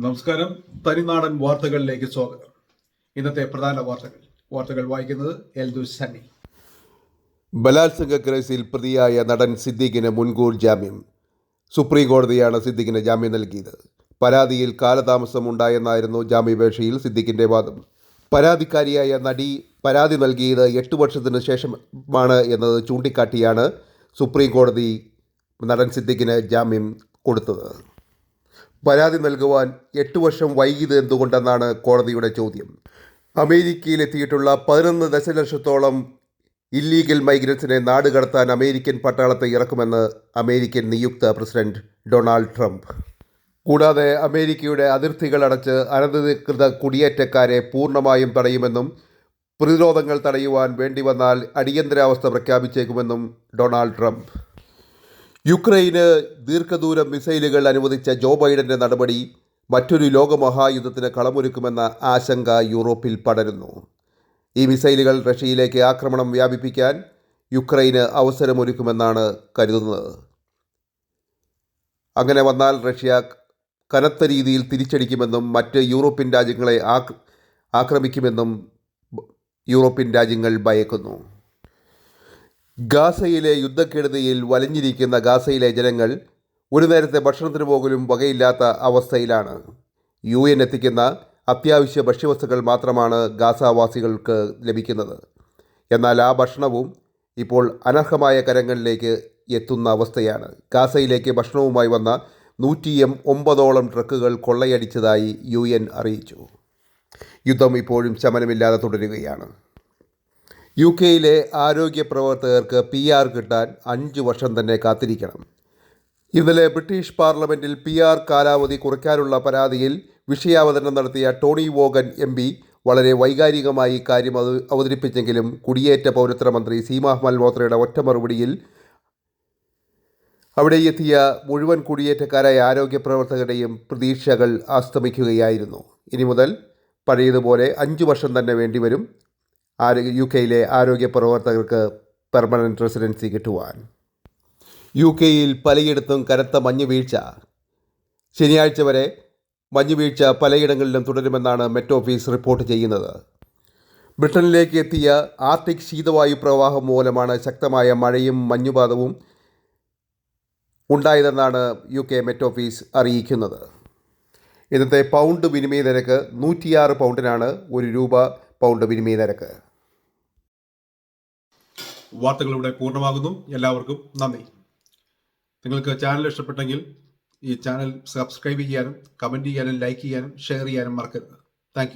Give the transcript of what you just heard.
നമസ്കാരം. തനിനാടൻ വാർത്തകളിലേക്ക് സ്വാഗതം. ഇന്നത്തെ പ്രധാന വാർത്തകൾ. വാർത്തകൾ വായിക്കുന്നത് എൽദു സണ്ണി. ബലാത്സംഗ കേസിൽ പ്രതിയായ നടൻ സിദ്ദീഖിന് മുൻകൂർ ജാമ്യം. സുപ്രീം കോടതിയാണ് സിദ്ദീഖിന് ജാമ്യം നൽകിയത്. പരാതിയിൽ കാലതാമസം ഉണ്ടായെന്നായിരുന്നു ജാമ്യാപേക്ഷയിൽ സിദ്ദീഖിന്റെ വാദം. പരാതിക്കാരിയായ നടി പരാതി നൽകിയത് എട്ട് വർഷത്തിന് ശേഷമാണ് എന്നത് ചൂണ്ടിക്കാട്ടിയാണ് സുപ്രീം കോടതി നടൻ സിദ്ദീഖിന് ജാമ്യം കൊടുത്തത്. പരാതി നൽകുവാൻ എട്ട് വർഷം വൈകിയത് എന്തുകൊണ്ടെന്നാണ് കോടതിയുടെ ചോദ്യം. അമേരിക്കയിലെത്തിയിട്ടുള്ള പതിനൊന്ന് ദശലക്ഷത്തോളം ഇല്ലീഗൽ മൈഗ്രൻസിനെ നാടുകടത്താൻ അമേരിക്കൻ പട്ടാളത്തെ ഇറക്കുമെന്ന് അമേരിക്കൻ നിയുക്ത പ്രസിഡന്റ് ഡൊണാൾഡ് ട്രംപ്. കൂടാതെ അമേരിക്കയുടെ അതിർത്തികൾ അടച്ച് അനധികൃത കുടിയേറ്റക്കാരെ പൂർണമായും തടയുമെന്നും പ്രതിരോധങ്ങൾ തടയുവാൻ വേണ്ടി വന്നാൽ അടിയന്തരാവസ്ഥ പ്രഖ്യാപിച്ചേക്കുമെന്നും ഡൊണാൾഡ് ട്രംപ്. യുക്രൈന് ദീർഘദൂര മിസൈലുകൾ അനുവദിച്ച ജോ ബൈഡന്റെ നടപടി മറ്റൊരു ലോകമഹായുദ്ധത്തിന് കളമൊരുക്കുമെന്ന ആശങ്ക യൂറോപ്പിൽ പടരുന്നു. ഈ മിസൈലുകൾ റഷ്യയിലേക്ക് ആക്രമണം വ്യാപിപ്പിക്കാൻ യുക്രൈന് അവസരമൊരുക്കുമെന്നാണ് കരുതുന്നത്. അങ്ങനെ വന്നാൽ റഷ്യ കനത്ത രീതിയിൽ തിരിച്ചടിക്കുമെന്നും മറ്റ് യൂറോപ്യൻ രാജ്യങ്ങളെ ആക്രമിക്കുമെന്നും യൂറോപ്യൻ രാജ്യങ്ങൾ ഭയക്കുന്നു. ഗാസയിലെ യുദ്ധക്കെടുതിയിൽ വലഞ്ഞിരിക്കുന്ന ഗാസയിലെ ജനങ്ങൾ ഒരു നേരത്തെ ഭക്ഷണത്തിന് പോകലും വകയില്ലാത്ത അവസ്ഥയിലാണ്. യു എൻ എത്തിക്കുന്ന അത്യാവശ്യ ഭക്ഷ്യവസ്തുക്കൾ മാത്രമാണ് ഗാസാവാസികൾക്ക് ലഭിക്കുന്നത്. എന്നാൽ ആ ഭക്ഷണവും ഇപ്പോൾ അനർഹമായ കരങ്ങളിലേക്ക് എത്തുന്ന അവസ്ഥയാണ്. ഗാസയിലേക്ക് ഭക്ഷണവുമായി വന്ന നൂറ്റി എം ഒമ്പതോളം ട്രക്കുകൾ കൊള്ളയടിച്ചതായി യു എൻ അറിയിച്ചു. യുദ്ധം ഇപ്പോഴും ശമനമില്ലാതെ തുടരുകയാണ്. യു കെയിലെ ആരോഗ്യ പ്രവർത്തകർക്ക് പി ആർ കിട്ടാൻ അഞ്ച് വർഷം തന്നെ കാത്തിരിക്കണം. ഇന്നലെ ബ്രിട്ടീഷ് പാർലമെന്റിൽ പി ആർ കാലാവധി കുറയ്ക്കാനുള്ള പരാതിയിൽ വിഷയാവതരണം നടത്തിയ ടോണി വോഗൻ എം പി വളരെ വൈകാരികമായി കാര്യം അത് അവതരിപ്പിച്ചെങ്കിലും കുടിയേറ്റ പൗരത്വ മന്ത്രി സീമ മൽഹോത്രയുടെ ഒറ്റ മറുപടിയിൽ അവിടെ എത്തിയ മുഴുവൻ കുടിയേറ്റക്കാരായ ആരോഗ്യ പ്രവർത്തകരുടെയും പ്രതീക്ഷകൾ ആസ്തമിക്കുകയായിരുന്നു ഇനി മുതൽ പഴയതുപോലെ അഞ്ച് വർഷം തന്നെ വേണ്ടിവരും. ആരോഗ്യ യു കെയിലെ ആരോഗ്യ പ്രവർത്തകർക്ക് പെർമനന്റ് റെസിഡൻസി കിട്ടുവാൻ. യു കെയിൽ പലയിടത്തും കനത്ത മഞ്ഞ് വീഴ്ച ശനിയാഴ്ച വരെ മഞ്ഞ് വീഴ്ച പലയിടങ്ങളിലും തുടരുമെന്നാണ് മെറ്റ് ഓഫീസ് റിപ്പോർട്ട് ചെയ്യുന്നത്. ബ്രിട്ടനിലേക്ക് എത്തിയ ആർട്ടിക് ശീതവായു പ്രവാഹം മൂലമാണ് ശക്തമായ മഴയും മഞ്ഞുപാതവും ഉണ്ടായതെന്നാണ് യു കെ മെറ്റ് ഓഫീസ് അറിയിക്കുന്നത്. ഇന്നത്തെ പൗണ്ട് വിനിമയ നിരക്ക് നൂറ്റിയാറ് പൗണ്ടിനാണ് ഒരു രൂപ പൗണ്ട് വിനിമയ നിരക്ക് വാർത്തകൾ ഇവിടെ പൂർണമാകുന്നു. എല്ലാവർക്കും നന്ദി. നിങ്ങൾക്ക് ചാനൽ ഇഷ്ടപ്പെട്ടെങ്കിൽ ഈ ചാനൽ സബ്സ്ക്രൈബ് ചെയ്യാനും കമന്റ് ചെയ്യാനും ലൈക്ക് ചെയ്യാനും ഷെയർ ചെയ്യാനും മറക്കരുത്. താങ്ക്